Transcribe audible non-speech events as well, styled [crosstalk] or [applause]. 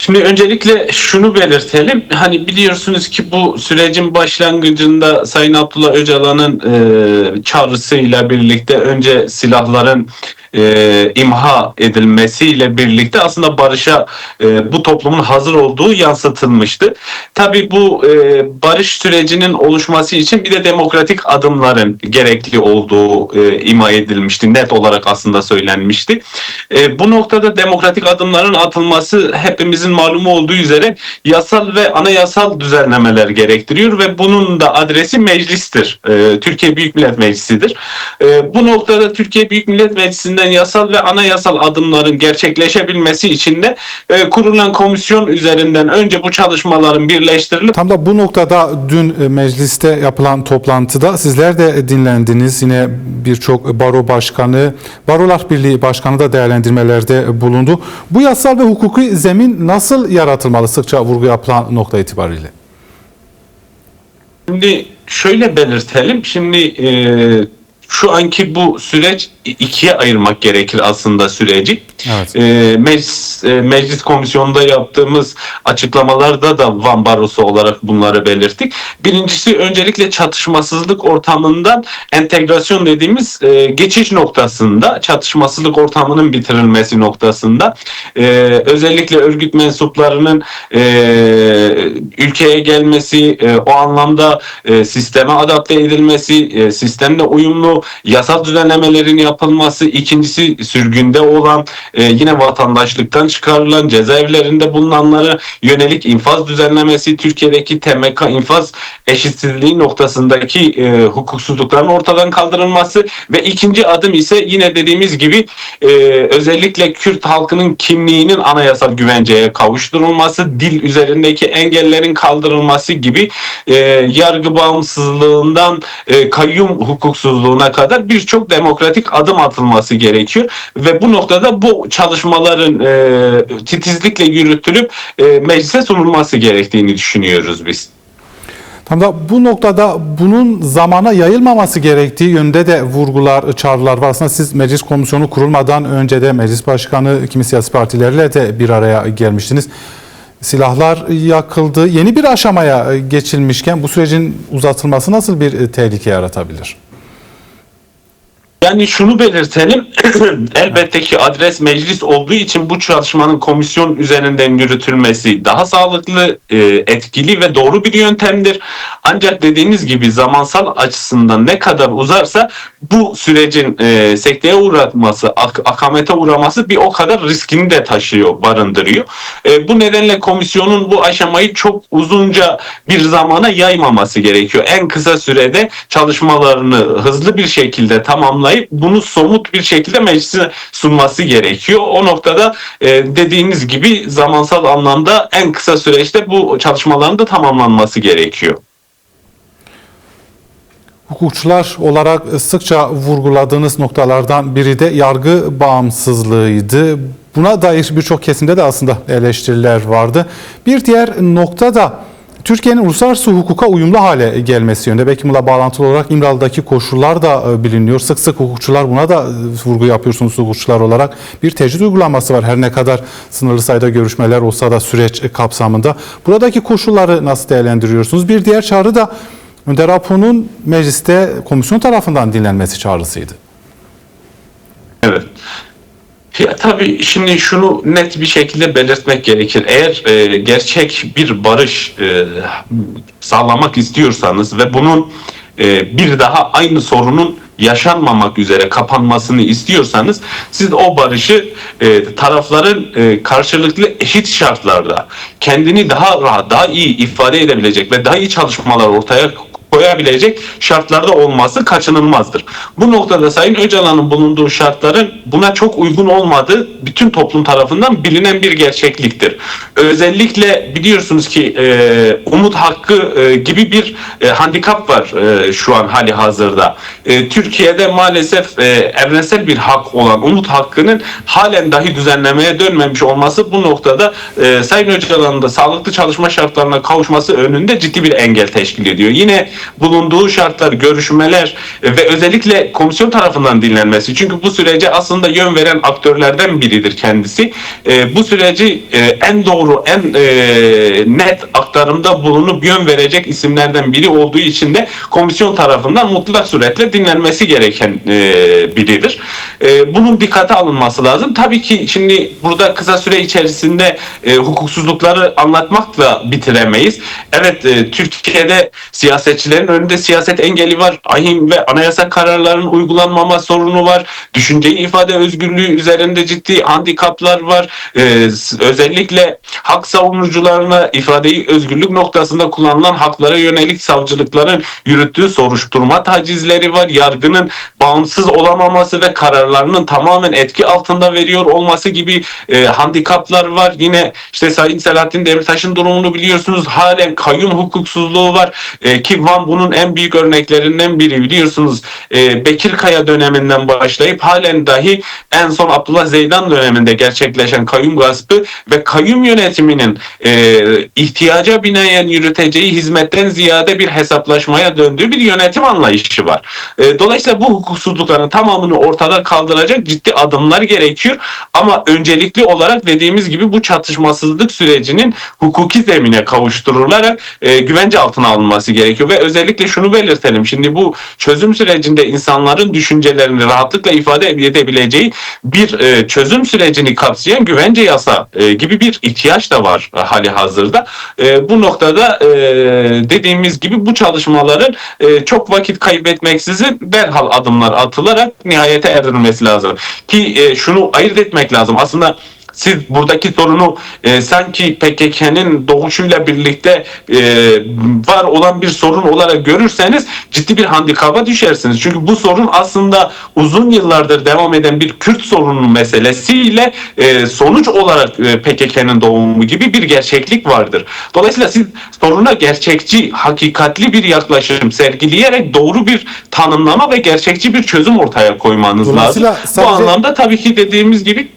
Şimdi öncelikle şunu belirtelim. Hani biliyorsunuz ki bu sürecin başlangıcında Sayın Abdullah Öcalan'ın e, çağrısıyla birlikte önce silahların e, imha edilmesiyle birlikte aslında barışa e, bu toplumun hazır olduğu yansıtılmıştı. Tabii bu e, barış sürecinin oluşması için bir de demokratik adımların gerekli olduğu e, ima edilmişti. Net olarak aslında söylenmişti. E, bu noktada demokratik adımların atılması hepimizin malumu olduğu üzere yasal ve anayasal düzenlemeler gerektiriyor ve bunun da adresi meclistir. E, Türkiye Büyük Millet Meclisi'dir. E, bu noktada Türkiye Büyük Millet Meclisi'nden yasal ve anayasal adımların gerçekleşebilmesi için de e, kurulan komisyon üzerinden önce bu çalışmaların birleştirilip Tam da bu noktada dün e, mecliste yapılan toplantıda sizler de dinlendiniz. Yine birçok baro başkanı, Barolar Birliği Başkanı da değerlendirmelerde bulundu. Bu yasal ve hukuki zemin nasıl yaratılmalı sıkça vurgu yapılan nokta itibariyle? Şimdi şöyle belirtelim. Şimdi e, şu anki bu süreç ikiye ayırmak gerekir aslında süreci. Evet. E, meclis, e, meclis komisyonunda yaptığımız açıklamalarda da Van Barosu olarak bunları belirttik. Birincisi öncelikle çatışmasızlık ortamından entegrasyon dediğimiz e, geçiş noktasında çatışmasızlık ortamının bitirilmesi noktasında e, özellikle örgüt mensuplarının e, ülkeye gelmesi e, o anlamda e, sisteme adapte edilmesi e, sistemle uyumlu yasal düzenlemelerin yapılması ikincisi sürgünde olan e, yine vatandaşlıktan çıkarılan cezaevlerinde bulunanlara yönelik infaz düzenlemesi Türkiye'deki TMK infaz eşitsizliği noktasındaki e, hukuksuzlukların ortadan kaldırılması ve ikinci adım ise yine dediğimiz gibi e, özellikle Kürt halkının kimliğinin anayasal güvenceye kavuşturulması, dil üzerindeki engellerin kaldırılması gibi e, yargı bağımsızlığından e, kayyum hukuksuzluğuna kadar birçok demokratik adım atılması gerekiyor ve bu noktada bu çalışmaların e, titizlikle yürütülüp e, meclise sunulması gerektiğini düşünüyoruz biz. Tam da bu noktada bunun zamana yayılmaması gerektiği yönde de vurgular, çağrılar var. Aslında siz meclis komisyonu kurulmadan önce de meclis başkanı kimi siyasi partilerle de bir araya gelmiştiniz. Silahlar yakıldı. Yeni bir aşamaya geçilmişken bu sürecin uzatılması nasıl bir tehlike yaratabilir? Yani şunu belirtelim, [clears throat] elbette ki adres meclis olduğu için bu çalışmanın komisyon üzerinden yürütülmesi daha sağlıklı, e, etkili ve doğru bir yöntemdir. Ancak dediğiniz gibi zamansal açısından ne kadar uzarsa bu sürecin e, sekteye uğratması, ak- akamete uğraması bir o kadar riskini de taşıyor, barındırıyor. E, bu nedenle komisyonun bu aşamayı çok uzunca bir zamana yaymaması gerekiyor. En kısa sürede çalışmalarını hızlı bir şekilde tamamlayıp bunu somut bir şekilde meclise sunması gerekiyor. O noktada e, dediğiniz gibi zamansal anlamda en kısa süreçte bu çalışmaların da tamamlanması gerekiyor. Hukukçular olarak sıkça vurguladığınız noktalardan biri de yargı bağımsızlığıydı. Buna dair birçok kesimde de aslında eleştiriler vardı. Bir diğer nokta da Türkiye'nin uluslararası hukuka uyumlu hale gelmesi yönünde. Belki bununla bağlantılı olarak İmralı'daki koşullar da e, biliniyor. Sık sık hukukçular buna da e, vurgu yapıyorsunuz hukukçular olarak. Bir tecrit uygulaması var. Her ne kadar sınırlı sayıda görüşmeler olsa da süreç kapsamında. Buradaki koşulları nasıl değerlendiriyorsunuz? Bir diğer çağrı da Önder Apo'nun mecliste komisyon tarafından dinlenmesi çağrısıydı. Evet. Ya tabii şimdi şunu net bir şekilde belirtmek gerekir. Eğer e, gerçek bir barış e, sağlamak istiyorsanız ve bunun e, bir daha aynı sorunun yaşanmamak üzere kapanmasını istiyorsanız siz o barışı e, tarafların e, karşılıklı eşit şartlarda kendini daha rahat, daha iyi ifade edebilecek ve daha iyi çalışmalar ortaya koyabilecek şartlarda olması kaçınılmazdır. Bu noktada Sayın Öcalan'ın bulunduğu şartların buna çok uygun olmadığı bütün toplum tarafından bilinen bir gerçekliktir. Özellikle biliyorsunuz ki e, umut hakkı e, gibi bir e, handikap var e, şu an hali hazırda. E, Türkiye'de maalesef e, evrensel bir hak olan umut hakkının halen dahi düzenlemeye dönmemiş olması bu noktada e, Sayın Öcalan'ın da sağlıklı çalışma şartlarına kavuşması önünde ciddi bir engel teşkil ediyor. Yine bulunduğu şartlar, görüşmeler e, ve özellikle komisyon tarafından dinlenmesi. Çünkü bu sürece aslında yön veren aktörlerden biridir kendisi. E, bu süreci e, en doğru, en net aktarımda bulunup yön verecek isimlerden biri olduğu için de komisyon tarafından mutlak suretle dinlenmesi gereken biridir. Bunun dikkate alınması lazım. Tabii ki şimdi burada kısa süre içerisinde hukuksuzlukları anlatmakla bitiremeyiz. Evet Türkiye'de siyasetçilerin önünde siyaset engeli var. Ahim ve anayasa kararlarının uygulanmama sorunu var. Düşünceyi ifade özgürlüğü üzerinde ciddi handikaplar var. E, s- özellikle hak savunucularına ifadeyi özgürlük noktasında kullanılan haklara yönelik savcılıkların yürüttüğü soruşturma tacizleri var. Yargının bağımsız olamaması ve kararlarının tamamen etki altında veriyor olması gibi e, handikaplar var. Yine işte Sayın Selahattin Demirtaş'ın durumunu biliyorsunuz. Halen kayyum hukuksuzluğu var. E, ki Van bunun en büyük örneklerinden biri biliyorsunuz. E, Bekir Kaya döneminden başlayıp halen dahi en son Abdullah Zeydan döneminde gerçekleşen kayyum gaspı ve kayyum yönetiminin e, ihtiyaca binaen yürüteceği hizmetten ziyade bir hesaplaşmaya döndüğü bir yönetim anlayışı var. E, dolayısıyla bu hukuksuzlukların tamamını ortada kaldıracak ciddi adımlar gerekiyor. Ama öncelikli olarak dediğimiz gibi bu çatışmasızlık sürecinin hukuki zemine kavuşturularak e, güvence altına alınması gerekiyor ve özellikle şunu belirtelim. Şimdi bu çözüm sürecinde insanların düşüncelerini rahatlıkla ifade edebileceği bir e, çözüm sürecini kapsayan güvence yasa e, gibi bir ihtiyaç da var e, hali hazırda. E, bu noktada e, dediğimiz gibi bu çalışmaların e, çok vakit kaybetmeksizin derhal adımlar atılarak nihayete erdirilmesi lazım. Ki e, şunu ayırt etmek lazım. Aslında siz buradaki sorunu e, sanki PKK'nın doğuşuyla birlikte e, var olan bir sorun olarak görürseniz ciddi bir handikaba düşersiniz. Çünkü bu sorun aslında uzun yıllardır devam eden bir Kürt sorunu meselesiyle e, sonuç olarak e, PKK'nın doğumu gibi bir gerçeklik vardır. Dolayısıyla siz soruna gerçekçi, hakikatli bir yaklaşım sergileyerek doğru bir tanımlama ve gerçekçi bir çözüm ortaya koymanız lazım. Bu anlamda tabii ki dediğimiz gibi